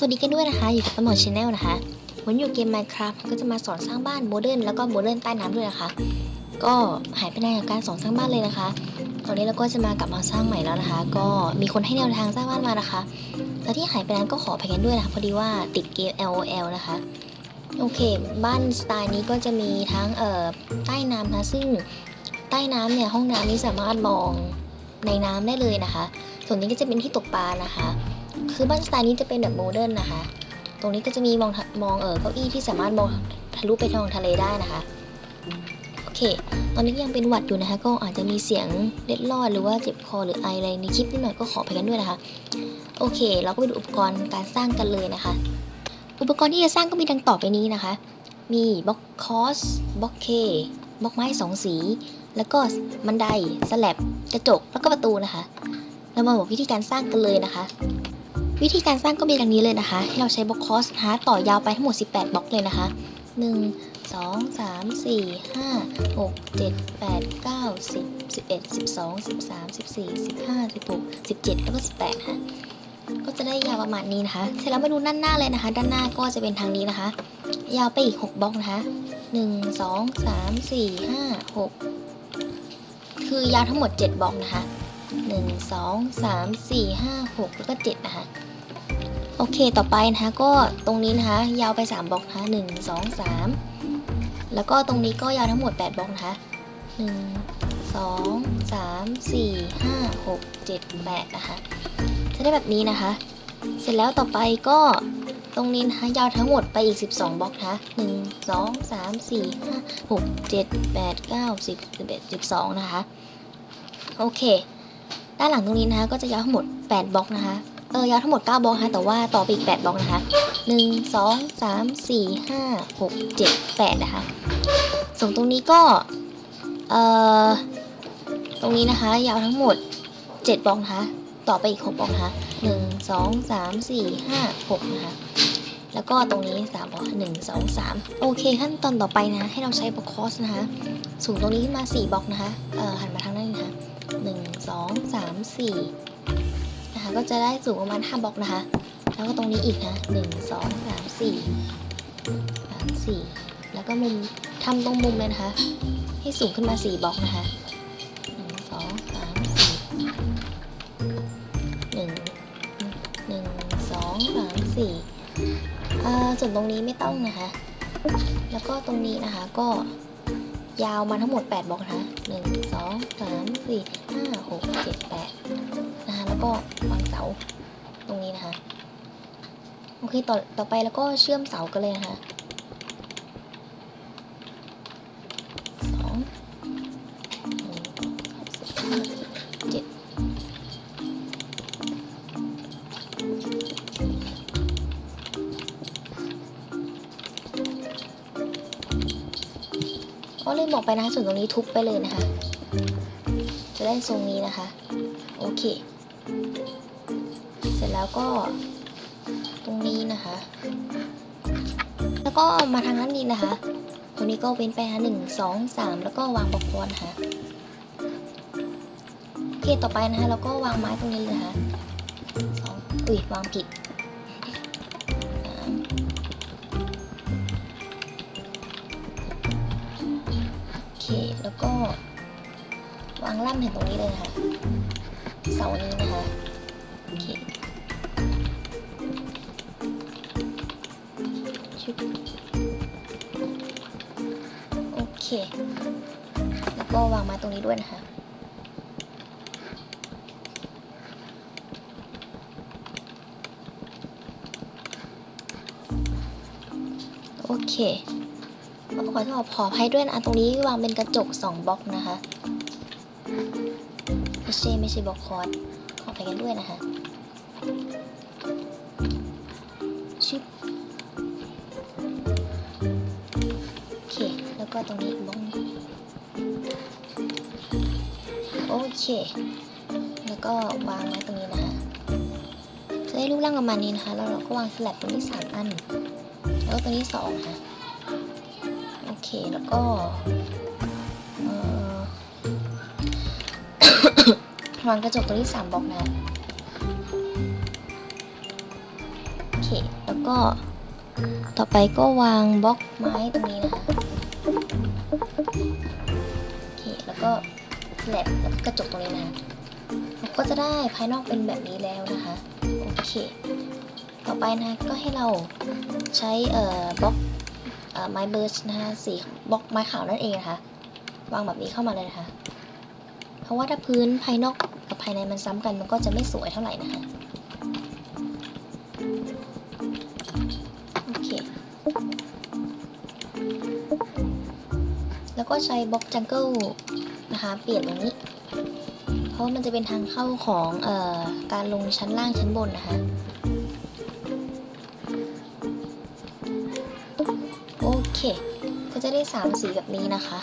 สวัสดีกันด้วยนะคะ อยู่กับตำรวจชาแนลนะคะวันอยู่เกม Minecraft ก็จะมาสอนสร้างบ้านโมเดิร์นแล้วก็โมเดิร์นใต้น้ำด้วยนะคะ ก็หายไปนานกับการสอนสร้างบ้านเลยนะคะ ตอนนี้เราก็จะมากลับมาสร้างใหม่แล้วนะคะ ก็มีคนให้แนวทางสร้างบ้านมานะคะแล้วที่หายไปนั้นก็ขออภัยกันด้วยนะคะพอดีว่าติดเกม LOL นะคะโอเค บ้านสไตล์นี้ก็จะมีทั้งเอ่อใต้น้ำนะซึ่งใต้น้ำเนี่ยห้องน้ำนี้สามารถมองในน้ำได้เลยนะคะ ส่วนนี้ก็จะเป็นที่ตกปลานะคะ คือบ้านสไตล์นี้จะเป็นแบบโมเดิร์นนะคะ ตรงนี้ก็จะมีมองมองเออเก้าอี้ที่สามารถมองทะลุไปทางทะเลได้นะคะ โอเค ตอนนี้ยังเป็นหวัดอยู่นะคะ ก็อาจจะมีเสียงเล็ดลอดหรือว่าเจ็บคอหรือไออะไรในคลิปนิดหน่อยก็ขอไปกันด้วยนะคะ โอเค เราก็ไปดูอุปกรณ์การสร้างกันเลยนะคะ อุปกรณ์ที่จะสร้างก็มีดังต่อไปนี้นะคะ มีบล็อกคอสบล็อกเคบล็อกไม้สองสี แล้วก็บันไดสแลบกระจกแล้วก็ประตูนะคะ เรามาบอกวิธีการสร้างกันเลยนะคะ วิธีการสร้างก็มีดังนี้เลยนะคะ ให้เราใช้บล็อกคอสนะต่อยาวไปทั้งหมด 18 บล็อกเลยนะคะ 1 2 3 4 5 6 7 8 9 10 11 12 13 14 15 16 17 แล้วก็ 18ค่ะก็จะได้ยาวประมาณนี้นะคะ เสร็จแล้วมาดูด้านหน้าเลยนะคะ ด้านหน้าก็จะเป็นทางนี้นะคะ ยาวไปอีก 6บล็อกนะคะ 1 2 3 4 5 6 คือยาวทั้งหมด 7บล็อกนะคะหนึ่งสองสามสี่ห้าหกแล้วก็เจ็ดนะคะ โอเคต่อไปนะคะก็ตรงนี้นะคะยาวไป 3บล็อกนะคะหนึ่งสองสามแล้วก็ตรงนี้ก็ยาวทั้งหมด 8บล็อกนะคะหนึ่งสองสามสี่ห้าหกเจ็ดแปดนะคะจะได้แบบนี้นะคะ เสร็จแล้วต่อไปก็ตรงนี้นะคะยาวทั้งหมดไปอีก 12บล็อกนะคะหนึ่งสองสามสี่ห้าหกเจ็ดแปดเก้าสิบสิบเอ็ดสิบสองนะคะโอเค ด้านหลังตรงนี้นะคะก็จะยาวทั้งหมด 8บล็อกนะคะ เออยาวทั้งหมด 9บล็อกนะแต่ว่าต่อไปอีก 8บล็อกนะคะ 1 2 3 4 5 6 7 8 นะคะ ส่งตรงนี้ก็ เอ่อ ตรงนี้นะคะ ยาวทั้งหมด 7บล็อกนะคะ ต่อไปอีก 6บล็อกนะคะ 1 2 3 4 5 6 นะคะ แล้วก็ตรงนี้3บล็อก1 2 3 โอเคขั้นตอนต่อไปนะ ให้เราใช้บล็อกคอสนะคะ สูงตรงนี้ขึ้นมา 4บล็อกนะคะ เออหันมาทางนั้นนี้นะคะ1 2 3 4 ก็จะได้สูงประมาณห้าบล็อกนะคะ แล้วก็ตรงนี้อีกนะหนึ่งสองสามสี่สามสี่แล้วก็มุมทำตรงมุมเลยนะคะ ให้สูงขึ้นมาสี่บล็อกนะคะหนึ่งสองสามสี่หนึ่งหนึ่งสองสามสี่อ่าส่วนตรงนี้ไม่ต้องนะคะ แล้วก็ตรงนี้นะคะก็ ยาวมาทั้งหมด 8บล็อกนะคะ1 2 3 4 5 6 7 8นะคะแล้วก็วางเสาตรงนี้นะคะ โอเค ต่อต่อไปแล้วก็เชื่อมเสากันเลยนะคะ ไปนะคะส่วนตรงนี้ทุบไปเลยนะคะ จะได้ทรงนี้นะคะ โอเค เสร็จแล้วก็ตรงนี้นะคะ แล้วก็มาทางด้านนี้นะคะ ตรงนี้ก็เว้นไปนะหนึ่งสองสามแล้วก็วางบล็อกวอนนะคะโอเคต่อไปนะคะแล้วก็วางไม้ตรงนี้เลยนะคะสองอุ้ยวางผิด ก็วางล่ำถึงตรงนี้เลยนะคะเสานี้นะคะโอเคชุดโอเค แล้วก็วางมาตรงนี้ด้วยนะคะโอเค อโทษขออภัยด้วยนะตรงนี้วางเป็นกระจกสองบล็อกนะคะไม่ใช่ไม่ใช่บล็อกคอร์ดขอไปกันด้วยนะคะชิบโอเค แล้วก็ตรงนี้บล็อกนึ่งโอเค แล้วก็วางไว้ตรงนี้นะคะจะได้รูปร่างประมาณนี้นะคะแล้วเราก็วางสลับตรงนี้สามอัน แล้วก็ตรงนี้สองค่ะ เคแล้วก็วางกระจกตัวที่สามบล็อกนะโอเค แล้วก็ต่อไปก็วางบล็อกไม้ตรงนี้นะคะโอเค แล้วก็แลบแล้วก็กระจกตรงนี้นะเราก็จะได้ภายนอกเป็นแบบนี้แล้วนะคะ โอเค ต่อไปนะก็ให้เราใช้เอ่อบล็อก ไม้เบิร์ชนะคะสีบล็อกไม้ขาวนั่นเองนะคะวางแบบนี้เข้ามาเลยนะคะ เพราะว่าถ้าพื้นภายนอกกับภายในมันซ้ำกันมันก็จะไม่สวยเท่าไหร่นะคะโอเคแล้วก็ใช้บล็อกจังเกิลนะคะเปลี่ยนตรงนี้ เพราะว่ามันจะเป็นทางเข้าของเอ่อการลงชั้นล่างชั้นบนนะคะ ได้สามสีแบบนี้นะคะ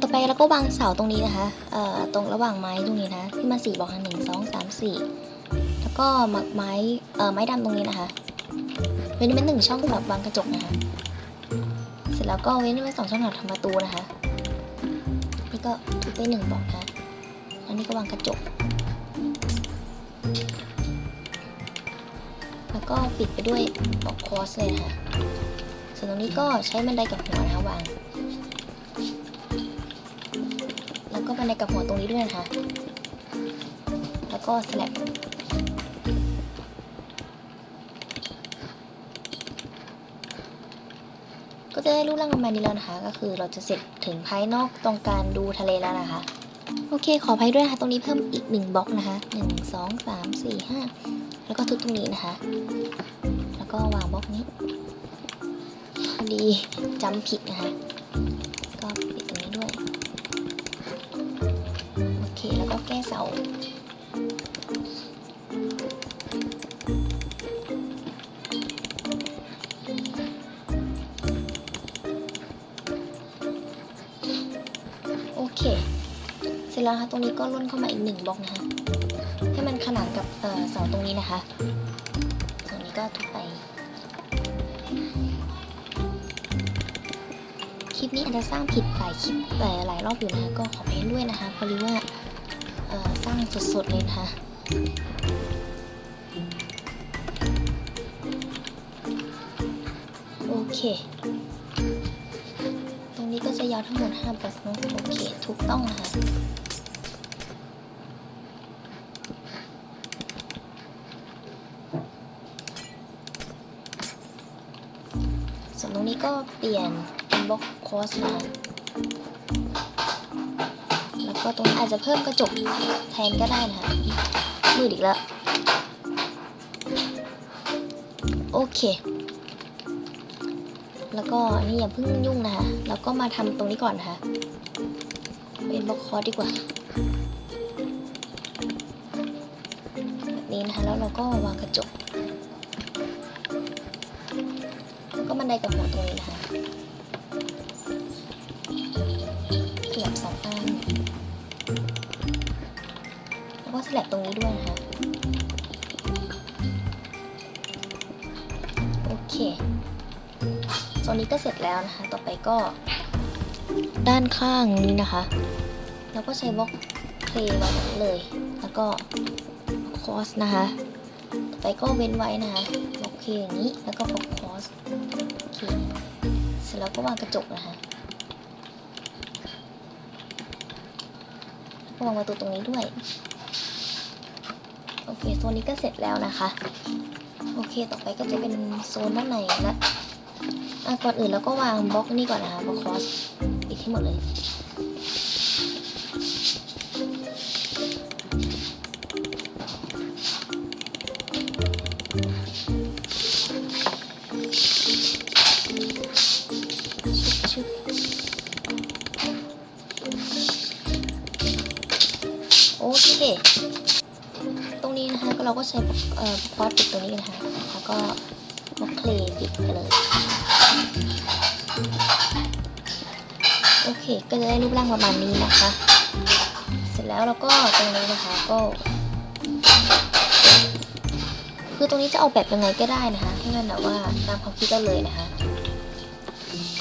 ต่อไปเราก็วางเสาตรงนี้นะคะเอ่อตรงระหว่างไม้ตรงนี้นะที่มาสีบอกหนึ่งสองสามสี่แล้วก็หมักไม้เอ่อไม้ดำตรงนี้นะคะเว้นไว้หนึ่งช่องสำหรับวางกระจกนะคะ เสร็จแล้วก็เว้นไว้สองช่องสำหรับทำประตูนะคะนี่ก็ทุบไปหนึ่งบอกนะอันนี้ก็วางกระจก แล้วก็ปิดไปด้วยบอกคอสเลยนะคะ ส่วนตรงนี้ก็ใช้บันไดกับหัวนะคะวาง แล้วก็บันไดกับหัวตรงนี้ด้วยนะคะ แล้วก็สลับก็จะได้รูปร่างประมาณนี้แล้วนะคะ ก็คือเราจะเสร็จถึงภายนอกตรงการดูทะเลแล้วนะคะ โอเค ขออภัยด้วยนะคะตรงนี้เพิ่มอีกหนึ่งบล็อกนะคะหนึ่งสองสามสี่ห้าแล้วก็ทุบตรงนี้นะคะ แล้วก็วางบล็อกนี้ ดีจำผิดนะคะก็ปิดตรงนี้ด้วย โอเค แล้วก็แก้เสาโอเค เสร็จแล้วนะคะตรงนี้ก็ล่นเข้ามาอีกหนึ่งบล็อกนะคะให้มันขนานกับเสาตรงนี้นะคะตรงนี้ก็ทุบ นี้อาจจะสร้างผิดหลายคลิปแต่หลายรอบอยู่นะคะก็ขออภัยด้วยนะคะเพราะว่าสร้างสดๆเลยนะคะโอเค ตรงนี้ก็จะยาวทั้งหมด5บล็อกเนาะโอเค ถูกต้องนะคะส่วนตรงนี้ก็เปลี่ยนเป็นบล็อก คอสมาแล้วก็ตรงนี้อาจจะเพิ่มกระจกแทนก็ได้นะคะมืดอีกแล้ว โอเค แล้วก็นี่อย่าเพิ่งยุ่งนะคะ แล้วก็มาทำตรงนี้ก่อนนะคะ เป็นบล็อกคอสดีกว่าแบบนี้นะคะ แล้วเราก็วางกระจกก็บันไดกับหัวตรงนี้นะคะ สลับตรงนี้ด้วยนะคะ โอเคโซนนี้ก็เสร็จแล้วนะคะ ต่อไปก็ ด้านข้างนี้นะคะ แล้วก็ใช้บล็อกเพลย์ไว้เลย แล้วก็คอสนะคะ ต่อไปก็เว้นไว้นะคะบล็อกเพลย์อย่างนี้ แล้วก็บล็อกคอสโอเค เสร็จแล้วก็วางกระจกนะคะวางประตูตรงนี้ด้วย เคโซนนี้ก็เสร็จแล้วนะคะ โอเคต่อไปก็จะเป็นโซนด้านในนะอะก่อนอื่นเราก็วางบล็อกนี่ก่อนนะคะบล็อกคอสปิดให้หมดเลย เราก็ใช้เอ่อคอสปิดตรงนี้นะคะแล้วก็บล็อกเคลยปิดไปเลย โอเค ก็จะได้รูปร่างประมาณนี้นะคะ เสร็จแล้วเราก็ตรงนี้นะคะก็คือตรงนี้จะเอาแบบยังไงก็ได้นะคะให้มันแบบว่าตามความคิดเราเลยนะคะ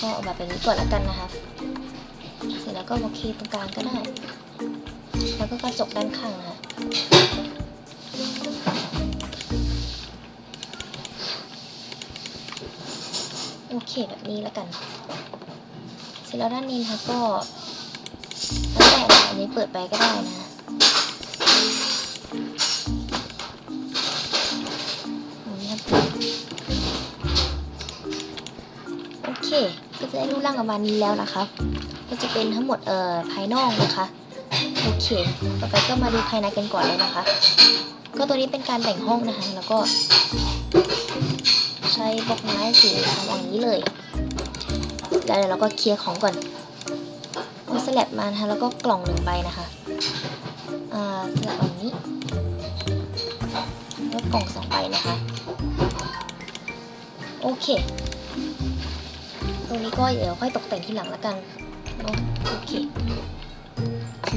ก็เอาแบบนี้ก่อนละกันนะคะ เสร็จแล้วก็โอเคตรงกลางก็ได้ แล้วก็กระจกด้านข้างนะคะ โอเคแบบนี้แล้วกัน เสร็จแล้วด้านนี้นะคะก็แล้วแต่อันนี้เปิดไปก็ได้นะโอเค ก็จะได้รูปร่างประมาณนี้แล้วนะครับก็จะเป็นทั้งหมดเอ่อภายนอกนะคะโอเค ต่อไปก็มาดูภายในกันก่อนเลยนะคะ ก็ตัวนี้เป็นการแบ่งห้องนะคะ แล้วก็ ช้บล็อกไม้สีขาวอย่างนี้เลย แล้วเดี๋ยวเราก็เคลียร์ของก่อนเอาสลับมานะคะแล้วก็กล่องหนึ่งใบนะคะอ่าสลับแบบนี้แล้วกล่องสองใบนะคะ โอเค ตรงนี้ก็เดี๋ยวค่อยตกแต่งทีหลังละกันเนาะโอเค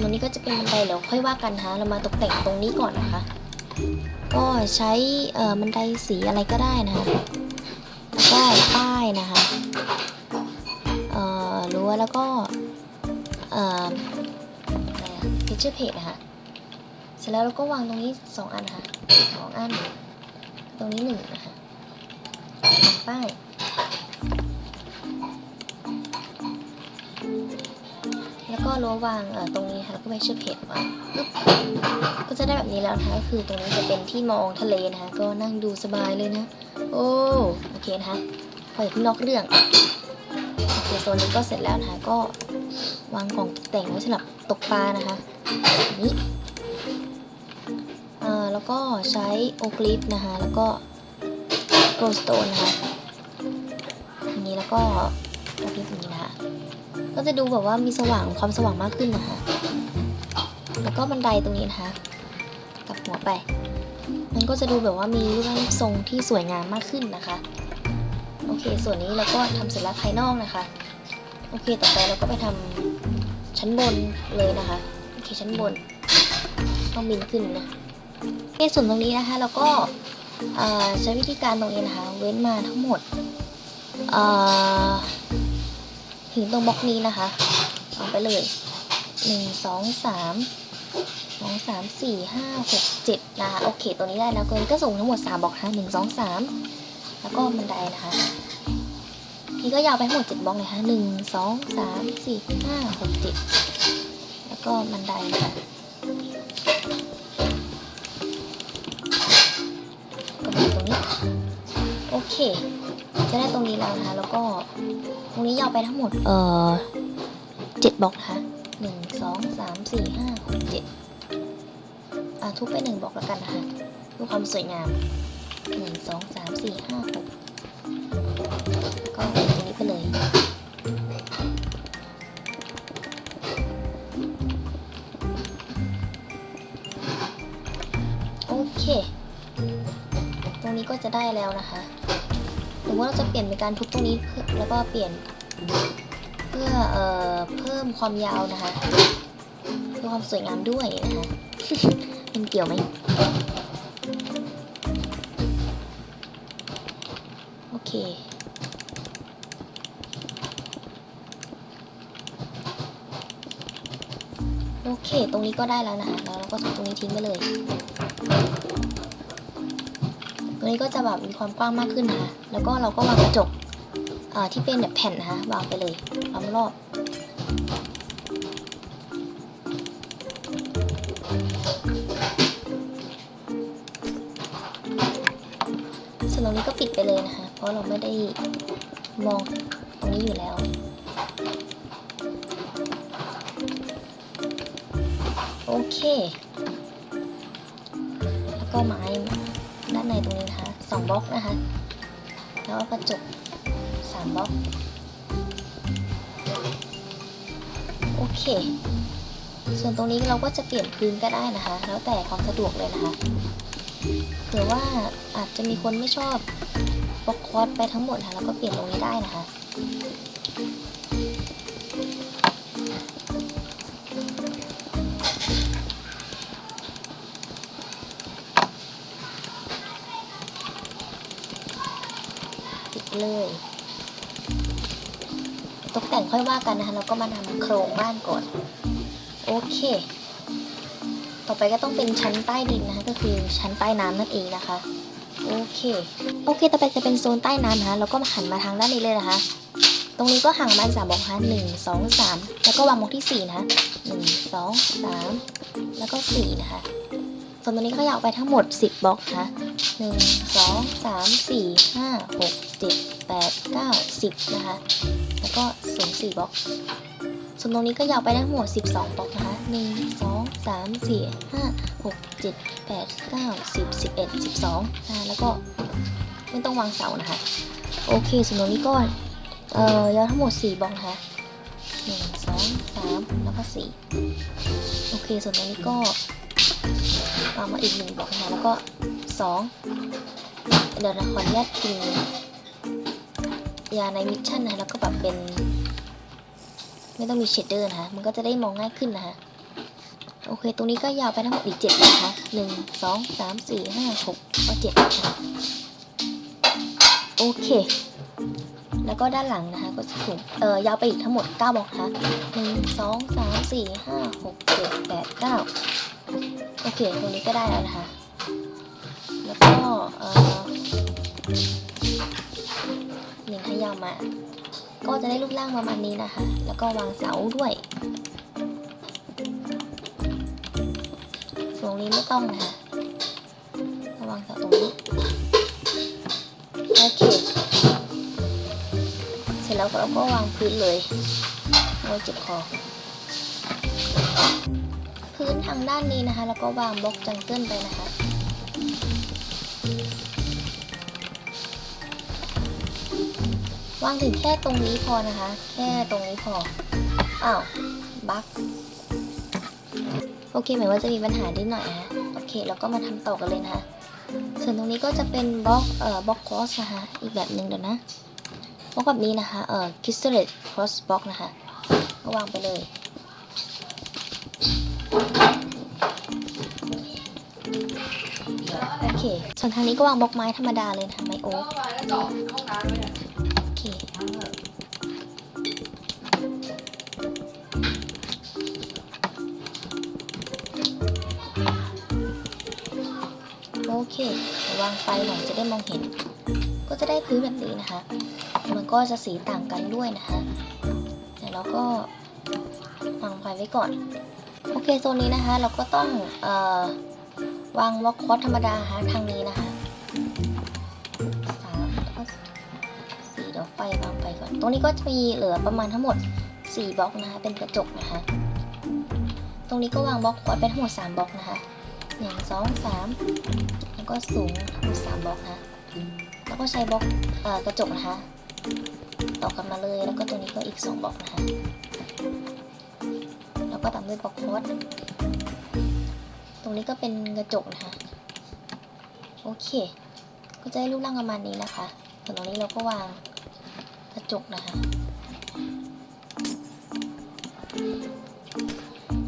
ตรงนี้ก็จะเป็นบันไดเดี๋ยวค่อยว่ากันนะคะเรามาตกแต่งตรงนี้ก่อนนะคะ ก็ใช้เอ่อบันไดสีอะไรก็ได้นะคะ แล้ป้ายนะคะรั้วแล้วก็เอ่ออะไรอะ picture page นะคะเสร็จแล้วเราก็วางตรงนี้สองอันนะคะสองอัน ตรงนี้หนึ่งนะคะป้ายแล้วก็รั้ววางตรงนี้ค่ะแล้วก็ picture page วางปึ๊บ จะได้แบบนี้แล้วนะคะก็คือตรงนี้จะเป็นที่มองทะเลนะคะก็นั่งดูสบายเลยนะ โอ้โอเคนะคะพออย่าเพิ่งนอกเรื่องโอเคโซนนี้ก็เสร็จแล้วนะคะก็วางกล่องตกแต่งไว้สำหรับตกปลานะคะนี้อ่าแล้วก็ใช้โอกลิฟนะคะแล้วก็โกลสโตนนะคะอันนี้แล้วก็โอกลิฟนี้นะคะก็จะดูแบบว่ามีสว่างความสว่างมากขึ้นนะคะแล้วก็บันไดตรงนี้นะคะ กับหัวไป มันก็จะดูแบบว่ามีรูปร่างทรงที่สวยงามมากขึ้นนะคะ โอเค ส่วนนี้เราก็ทำเสร็จแล้วภายนอกนะคะ โอเค ต่อไปเราก็ไปทำชั้นบนเลยนะคะ โอเค ชั้นบน ต้องบินขึ้นนะโอเคส่วนตรงนี้นะคะ เราก็ใช้วิธีการตรงนี้นะคะ เว้นมาทั้งหมดเอ่อถึงตรงบล็อกนี้นะคะเอาไปเลยหนึ่ง สามสี่ห้าหกเจ็ดนะคะโอเค ตัวนี้ได้แล้วตัวนี้ก็ส่งทั้งหมดสามบล็อกนะคะหนึ่งสองสามแล้วก็บันไดนะคะนี่ก็ยาวไปทั้งหมดเจ็ดบล็อกเลยค่ะหนึ่งสองสามสี่ห้าหกเจ็ดแล้วก็บันไดนะคะก็มาตรงนี้ โอเค จะได้ตรงนี้แล้วนะคะ แล้วก็ตรงนี้ยาวไปทั้งหมด เอ่อเจ็ดบล็อกนะคะหนึ่งสองสามสี่ห้าหกเจ็ด อะทุบไปหนึ่งบล็อกแล้วกันนะคะเพื่อความสวยงามหนึ่งสองสามสี่ห้าหกก็ตรงนี้ไปเลยโอเค ตรงนี้ก็จะได้แล้วนะคะหรือว่าเราจะเปลี่ยนเป็นการทุบตรงนี้เพื่อแล้วก็เปลี่ยนเพื่อเอ่อเพิ่มความยาวนะคะเพื่อความสวยงามด้วยนะคะ มันเกี่ยวไหมโอเคโอเค ตรงนี้ก็ได้แล้วนะ แล้วเราก็ทุบตรงนี้ทิ้งไปเลย ตรงนี้ก็จะแบบมีความกว้างมากขึ้นนะคะ แล้วก็เราก็วางกระจกอ่าที่เป็นแบบแผ่นนะคะวางไปเลยล้อมรอบ นี้ก็ปิดไปเลยนะคะ เพราะเราไม่ได้มองตรงนี้อยู่แล้ว โอเค แล้วก็ไม้ด้านในตรงนี้นะคะสองบล็อกนะคะ แล้วก็กระจกสามบล็อก โอเค ส่วนตรงนี้เราก็จะเปลี่ยนพื้นก็ได้นะคะ แล้วแต่ความสะดวกเลยนะคะ เผื่อว่าอาจจะมีคนไม่ชอบบล็อกคอร์สไปทั้งหมดค่ะแล้วก็เปลี่ยนตรงนี้ได้นะคะปิดเลยตกแต่งค่อยว่ากันนะคะแล้วก็มาทำโครงบ้านก่อน โอเค ต่อไปก็ต้องเป็นชั้นใต้ดินนะคะ ก็คือชั้นใต้น้ำนั่นเองนะคะ โอเค โอเค ต่อไปจะเป็นโซนใต้น้ำนะคะ แล้วก็มาหันมาทางด้านนี้เลยนะคะ ตรงนี้ก็ห่างมาสามบล็อกนะคะหนึ่งสองสามแล้วก็วางบล็อกที่สี่นะคะหนึ่งสองสามแล้วก็สี่นะคะส่วนตรงนี้ก็ยาวไปทั้งหมดสิบบล็อกนะคะหนึ่งสองสามสี่ห้าหกเจ็ดแปดเก้าสิบนะคะ แล้วก็สูงสี่บล็อก ส่วนตรงนี้ก็ยาวไปทั้งหมด 12บล็อกนะคะ 1 2 3 4 5 6 7 8 9 10 11 12นะแล้วก็ไม่ต้องวางเสานะคะ โอเคส่วนตรงนี้ก็เอ่อยาวทั้งหมด 4บล็อกนะคะ1 2 3 แล้วก็ 4 โอเคส่วนตรงนี้ก็วางมาอีก 1บล็อกนะคะแล้วก็ 2 เดี๋ยวเราขออนุญาตกินยาในมิชชั่นนะแล้วก็แบบเป็น ไม่ต้องมีเชดเดอร์นะคะ มันก็จะได้มองง่ายขึ้นนะคะ โอเค ตรงนี้ก็ยาวไปทั้งหมดอีกเจ็ดนะคะหนึ่งสองสามสี่ห้าหกก็เจ็ดนะคะโอเค แล้วก็ด้านหลังนะคะ ก็จะถูกเอ่อยาวไปอีกทั้งหมดเก้าบล็อกนะคะหนึ่งสองสามสี่ห้าหกเจ็ดแปดเก้าโอเค ตรงนี้ก็ได้แล้วนะคะ แล้วก็เอ่อหนึ่งให้ยาวมา ก็จะได้รูปร่างประมาณนี้นะคะ แล้วก็วางเสาด้วยตรงนี้ไม่ต้องนะคะระวางเสาตรงนี้โอเค เสร็จแล้วเราก็วางพื้นเลยโอ้เจ็บคอพื้นทางด้านนี้นะคะ แล้วก็วางบล็อกจังเกิลไปนะคะางถึงแค่ตรงนี้พอนะคะ แค่ตรงนี้พอ อ้าวบั๊กโอเคหมายว่าจะมีปัญหานิดหน่อยนะโอเคเราก็มาทำต่อกันเลยนะคะส่วนตรงนี้ก็จะเป็นบล็อกเอ่อบล็อกคอสนะคะอีกแบบหนึ่งเดี๋ยวนะบล็อกแบบนี้นะคะเอ่อคิสเตอร์คอสบล็อกนะคะก็วางไปเลยโอเคส่วนทางนี้ก็วางบล็อกไม้ธรรมดาเลยนะคะไม้โอ๊ก วางไฟหน่อยจะได้มองเห็น ก็จะได้พื้นแบบนี้นะคะ มันก็จะสีต่างกันด้วยนะคะเดี๋ยวเราก็วางไฟไว้ก่อน โอเคโซนนี้นะคะ เราก็ต้องออวางบล็อกคอสธรรมดานะทางนี้นะคะสามแล้วก็สี่เดี๋ยวไฟวางไปก่อน ตรงนี้ก็จะมีเหลือประมาณทั้งหมดสี่บล็อกนะคะ เป็นกระจกนะคะ ตรงนี้ก็วางบล็อกคอสไปทั้งหมดสามบล็อกนะคะหนึ่งสองสาม ก็สูงมีสามบล็อกนะแล้วก็ใช้บล็อกอกระจกนะคะ ต่อกันมาเลยแล้วก็ตัวนี้ก็อีกสองบล็อกนะคะแล้วก็ตามด้วยบล็อกโคดตรงนี้ก็เป็นกระจกนะคะโอเค ก็จะได้รูปร่างประมาณนี้นะคะส่วนตรงนี้เราก็วางกระจกนะคะ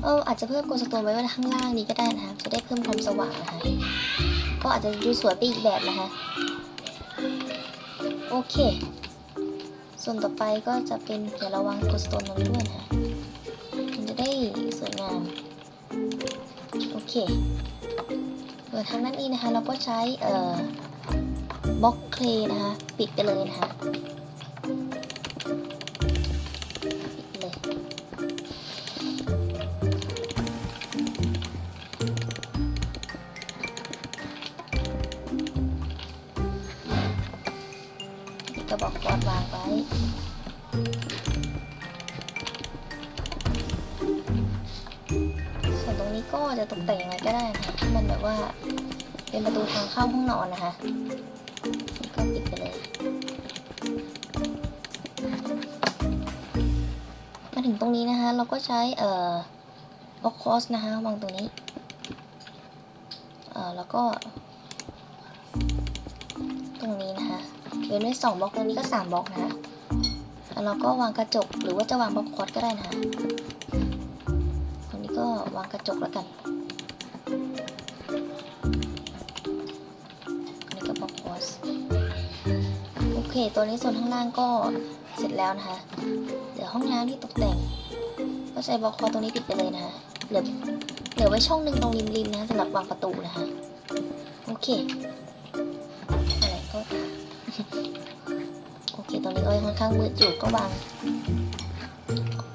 เอออาจจะเพิ่มโกลสโตนไว้ไว้ข้างล่างนี้ก็ได้นะคะจะได้เพิ่มความสว่างนะคะ ก็อาจจะดูสวยไปอีกแบบนะคะ โอเค ส่วนต่อไปก็จะเป็นเดี๋ยวเระวังกดสโตนนั้นด้วยนะคะมันจะได้สวยงาม โอเคส่วนทางด้านนี้นะคะ เราก็ใช้เอ่อบล็อกเคลนะคะ ปิดไปเลยนะคะ แต่งยังไงก็ได้นะคะให้มันแบบว่า เป็นประตูทางเข้าห้องนอนนะคะก็ปิดไปเลยมาถึงตรงนี้นะคะ เราก็ใช้เอ่อบล็อกคอสนะคะวางตรงนี้เอ่อแล้วก็ ตรงนี้นะคะเว้นไว้สองบล็อกตรงนี้ก็สามบล็อกนะคะแล้วเราก็วางกระจกหรือว่าจะวางบล็อกคอร์สก็ได้นะคะตรงนี้ก็วางกระจกแล้วกัน ตัวนี้ส่วนข้างล่างก็เสร็จแล้วนะคะเดี๋ยวห้องน้ำที่ตกแต่ง ก็ใช้บล็อกคอตรงนี้ปิดไปเลยนะคะเหลือเหลือไว้ช่องหนึ่งตรงริมๆนะสำหรับวางประตูนะคะ โอเค อะไรก็โอเคตอนนี้ก็ยังค่อนข้างมืดอยู่ก็วาง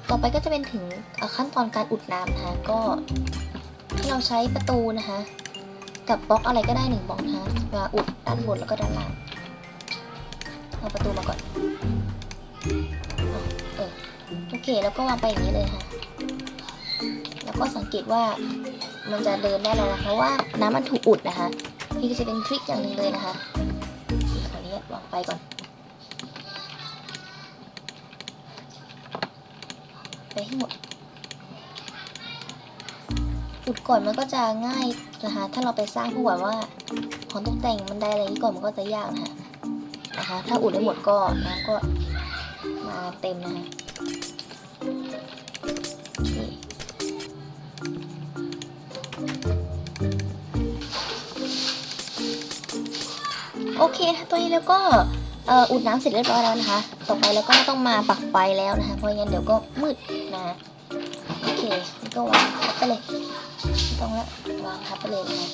ต่อไปก็จะเป็นถึงขั้นตอนการอุดน้ำนะคะก็ให้เราใช้ประตูนะคะ กับบล็อกอะไรก็ได้หนึ่งบล็อกนะคะมาอุดด้านบนแล้วก็ด้านล่าง เอาประตูมาก่อนเอเออโอเคแล้วก็วางไปอย่างนี้เลยค่ะ แล้วก็สังเกตว่ามันจะเดินได้แล้วนะคะว่าน้ำมันถูกอุดนะคะ นี่ก็จะเป็นทริคอย่างหนึ่งเลยนะคะขออนุญาตวางไปก่อน ไปให้หมด อุดก่อนมันก็จะง่ายนะคะ ถ้าเราไปสร้างพวกแบบว่าของตกแต่งบันไดอะไรนี้ก่อนมันก็จะยากนะคะ นะคะ ถ้าอุดได้หมดก็น้ำก็มาเต็มนะคะโอเคตัวนี้แล้วก็เอ่ออุดน้ำเสร็จเรียบร้อยแล้วนะคะ ต่อไปแล้วก็ต้องมาปักไฟแล้วนะคะ เพราะงั้นเดี๋ยวก็มืดนะโอเคก็วางทับไปเลยต้องละวางทับไปเลยนะ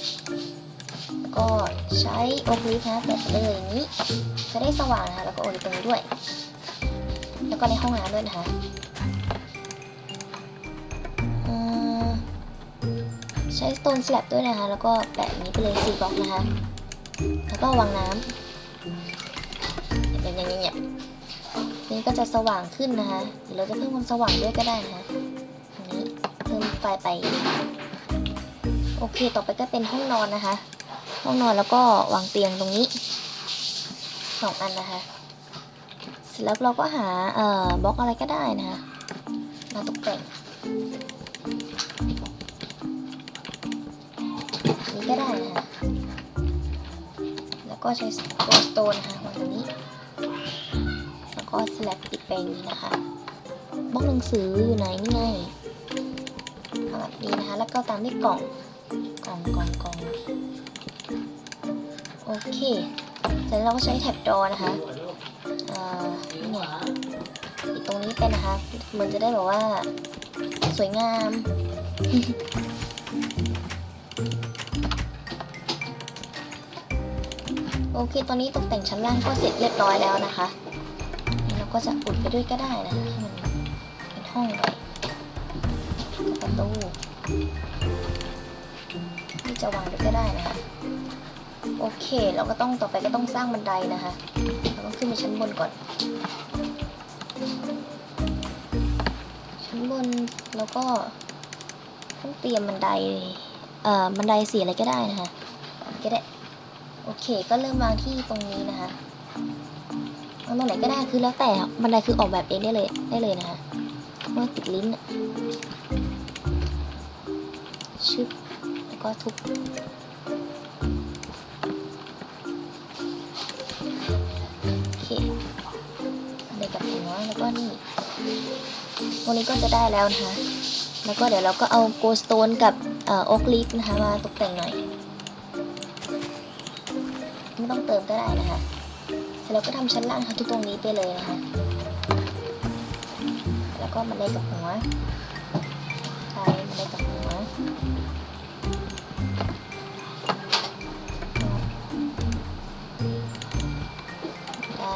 ก็ใช้โอคลิฟนะแปะไปเลยอย่างนี้ จะได้สว่างนะคะแล้วก็โอลิตรงนี้ด้วย แล้วก็ในห้องน้ำด้วยนะคะใช้สโตนส l ลบด้วยนะคะ แล้วก็แปะนี้ไปเลยสี่บล็อกนะคะ แล้วก็วางน้ำอย่างอย่างอย่างนี่ก็จะสว่างขึ้นนะคะหรือเราจะเพิ่มความสว่างด้วยก็ได้นะคะนี้เพิ่มไฟไป โอเค ต่อไปก็เป็นห้องนอนนะคะ ห้องนอนแล้วก็วางเตียงตรงนี้ สองอันนะคะ เสร็จแล้วเราก็หาเอ่อบล็อกอะไรก็ได้นะคะ มาตกแต่งนี้ก็ได้นะคะ แล้วก็ใช้ตัวสโตนนะคะวางตรงนี้ แล้วก็สลับปิดไปอย่างนี้นะคะ บล็อกหนังสืออยู่ไหนนี่ไงอาแบบนี้นะคะ แล้วก็ตามด้วยกล่อง กล่องกล่องกล่องโอเค แล้วเราก็ใช้แท็บดอนะคะอ่านี่ไงตรงนี้ไปนะคะ มันจะได้แบบว่า สวยงาม โอเค ตอนนี้ตกแต่งชั้นล่างก็เสร็จเรียบร้อยแล้วนะคะเราก็จะอุดไปด้วยก็ได้นะให้มันเป็นห้องไปประตูที่จะวางด้วยก็ได้นะคะ โอเค เราก็ต้องต่อไปก็ต้องสร้างบันไดนะคะเราต้องขึ้นไปชั้นบนก่อน ชั้นบนแล้วก็ต้องเตรียมบันไดเอ่อบันไดสีอะไรก็ได้นะคะก็ได้โอเค ก็เริ่มวางที่ตรงนี้นะคะวางตรงไหนก็ได้คือแล้วแต่บันไดคือออกแบบเองได้เลยได้เลยนะคะว่าติดลิ้นชึบแล้วก็ทุบ แล้วก็นี่ตรงนี้ก็จะได้แล้วนะคะ แล้วก็เดี๋ยวเราก็เอาโกสโตนกับเอ่อโอ๊กลีฟนะคะมาตกแต่งหน่อย ไม่ต้องเติมก็ได้นะคะ เสร็จแล้วก็ทำชั้นล่างค่ะทุกตรงนี้ไปเลยนะคะ แล้วก็มันได้กับหัวใช่มันได้กับหัวได้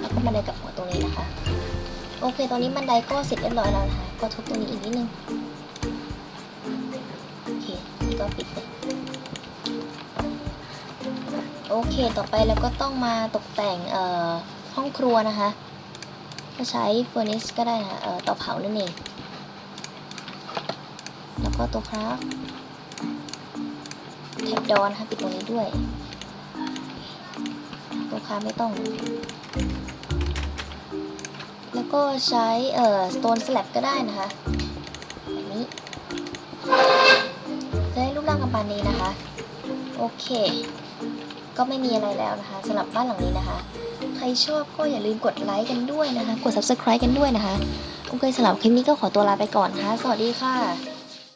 แล้วก็บันได้กับหัว ตรงนี้นะคะ โอเคตอนนี้บันไดก็เสร็จเรียบร้อยแล้วนะคะ ก็ทุบตรงนี้อีกนิดนึง โอเคนี่ก็ปิดเลยโอเค ต่อไปเราก็ต้องมาตกแต่งเอ่อห้องครัวนะคะ ก็ใช้เฟอร์นิสก็ได้นะเอ่อเตาเผานั่นเอง แล้วก็ตัวครับแท็บดอนนะคะปิดตรงนี้ด้วย ตัวค้าไม่ต้อง ก็ใช้เอ่อสโตนส l ลบก็ได้นะคะแบบนี้จะได้รูปร่างประมาณนี้นะคะ โอเค ก็ไม่มีอะไรแล้วนะคะสำหรับบ้านหลังนี้นะคะ ใครชอบก็อย่าลืมกดไลค์กันด้วยนะคะ กด subscribe กันด้วยนะคะ โอเคสำหรับคลิปนี้ก็ขอตัวลาไปก่อนนะคะ สวัสดีค่ะ